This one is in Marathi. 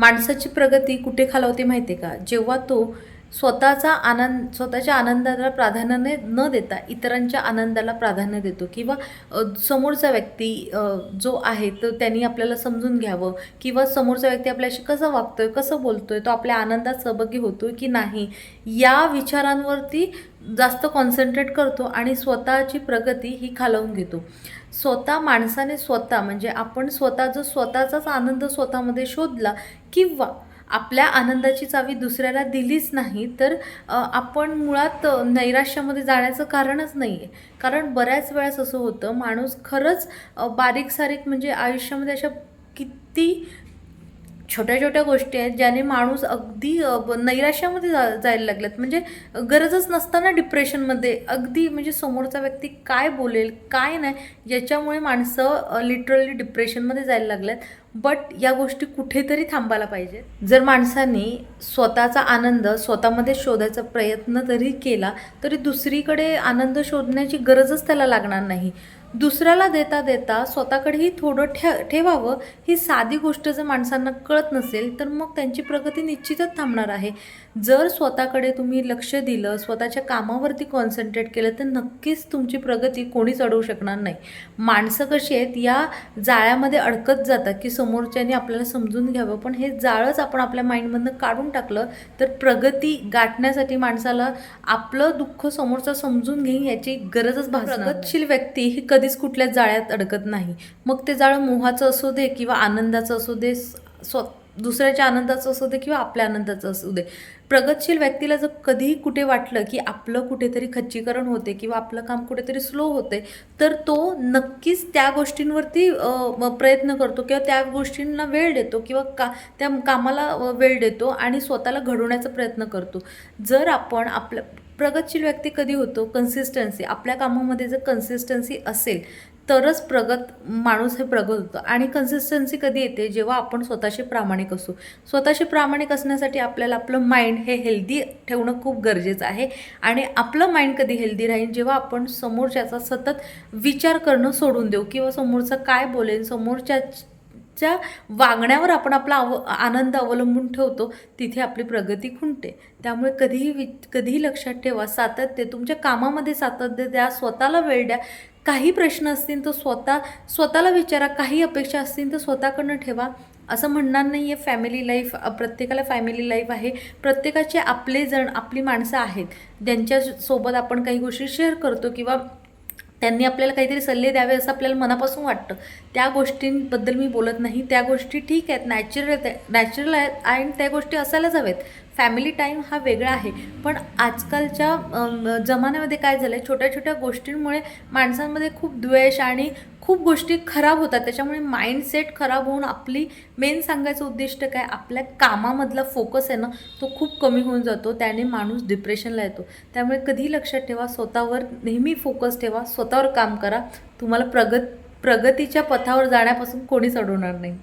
माणसाची प्रगती कुठे खालावते माहिती आहे का? जेव्हा तो स्वतःचा आनंद स्वतःच्या आनंदाला प्राधान्याने न देता इतरांच्या आनंदाला प्राधान्य देतो किंवा समोरचा व्यक्ती जो आहे तो त्यांनी आपल्याला समजून घ्यावं किंवा समोरचा व्यक्ती आपल्याशी कसं वागतोय कसं बोलतोय तो आपल्या आनंदात सहभागी होतोय की नाही या विचारांवरती जास्त कॉन्सन्ट्रेट करतो आणि स्वतःची प्रगती ही खालवून घेतो. स्वतः माणसाने स्वतः म्हणजे आपण स्वतः जो स्वतःचाच आनंद स्वतःमध्ये शोधला किंवा आपल्या आनंदाची चावी दुसऱ्याला दिलीच नाही तर आपण मुळात नैराश्यामध्ये जाण्याचं कारणच नाही आहे कारण बऱ्याच वेळेस असं होतं माणूस खरंच बारीक सारीक म्हणजे आयुष्यामध्ये अशा किती छोट्या छोट्या गोष्टी आहेत ज्याने माणूस अगदी नैराश्यामध्ये जा जायला लागल्यात म्हणजे गरजच नसताना डिप्रेशनमध्ये अगदी म्हणजे समोरचा व्यक्ती काय बोलेल काय नाही याच्यामुळे माणसं लिटरली डिप्रेशनमध्ये जायला लागल्यात बट या गोष्टी कुठेतरी थांबायला पाहिजेत. जर माणसाने स्वतःचा आनंद स्वतःमध्ये शोधायचा प्रयत्न जरी केला तरी दुसरीकडे आनंद शोधण्याची गरजच त्याला लागणार नाही. दुसऱ्याला देता देता स्वतःकडेही थोडं ठे ठेवावं ही साधी गोष्ट जर माणसांना कळत नसेल तर मग त्यांची प्रगती निश्चितच थांबणार आहे. जर स्वतःकडे तुम्ही लक्ष दिलं स्वतःच्या कामावरती कॉन्सन्ट्रेट केलं तर नक्कीच तुमची प्रगती कोणीच अडवू शकणार नाही. माणसं कशी आहेत या जाळ्यामध्ये अडकत जातात की समोरच्याने आपल्याला समजून घ्यावं. पण हे जाळंच आपण आपल्या माइंडमधनं काढून टाकलं तर प्रगती गाठण्यासाठी माणसाला आपलं दुःख समोरचा समजून घेईन याची गरजच भासणार प्रगतशील व्यक्ती ही कधीच कुठल्या जाळ्यात अडकत नाही. मग ते जाळं मोहाचं असू दे किंवा आनंदाचं असू दे स्व दुसऱ्याच्या आनंदाचं असू दे किंवा आपल्या आनंदाचं असू दे. प्रगतशील व्यक्तीला जर कधीही कुठे वाटलं की आपलं कुठेतरी खच्चीकरण होते किंवा आपलं काम कुठेतरी स्लो होते तर तो नक्कीच त्या गोष्टींवरती प्रयत्न करतो किंवा त्या गोष्टींना वेळ देतो किंवा का त्या कामाला वेळ देतो आणि स्वतःला घडवण्याचा प्रयत्न करतो. जर आपण आपलं प्रगतशील व्यक्ती कधी होतो? कन्सिस्टन्सी आपल्या कामामध्ये जर कन्सिस्टन्सी असेल तरच प्रगत माणूस हे प्रगत होतं. आणि कन्सिस्टन्सी कधी येते? जेव्हा आपण स्वतःशी प्रामाणिक असू. स्वतःशी प्रामाणिक असण्यासाठी आपल्याला आपलं माइंड हे हेल्दी ठेवणं खूप गरजेचं आहे. आणि आपलं माइंड कधी हेल्दी राहील? जेव्हा आपण समोरच्याचा सतत विचार करणं सोडून देऊ. किंवा समोरचं काय बोलेन समोरच्या च्या वागण्यावर आपण आपला अव आनंद अवलंबून ठेवतो तिथे आपली प्रगती खुंटते. त्यामुळे कधीही वि कधीही लक्षात ठेवा सातत्य तुमच्या कामामध्ये सातत्य द्या स्वतःला वेळ द्या. काही प्रश्न असतील तर स्वतः स्वतःला विचारा काही अपेक्षा असतील तर स्वतःकडनं ठेवा. असं म्हणणार नाही आहे फॅमिली लाईफ प्रत्येकाला फॅमिली लाईफ आहे. प्रत्येकाचे आपले जण आपली माणसं आहेत. ज्यांच्यासोबत आपण काही गोष्टी शेअर करतो किंवा त्यांनी आपल्याला काहीतरी सल्ले द्यावे असं आपल्याला मनापासून वाटतं. त्या गोष्टींबद्दल मी बोलत नाही. त्या गोष्टी ठीक आहेत. नॅचरल नॅचरल आहेत आणि त्या गोष्टी असायलाच हव्यात. फॅमिली टाईम हा वेगळा आहे. पण आजकालच्या जमान्यामध्ये काय झालं आहे छोट्या छोट्या गोष्टींमुळे माणसांमध्ये खूप द्वेष आणि खूप गोष्टी खराब होतात. त्याच्यामुळे माइंडसेट खराब होऊन आपली मेन सांगायचं उद्दिष्ट काय? आपल्या कामामधला फोकस आहे ना तो खूप कमी होऊन जातो. त्याने माणूस डिप्रेशनला येतो. त्यामुळे कधी लक्षात ठेवा स्वतःवर नेहमी फोकस ठेवा स्वतःवर काम करा. तुम्हाला प्रगत प्रगतीच्या पथावर जाण्यापासून कोणीच अडवणार नाही.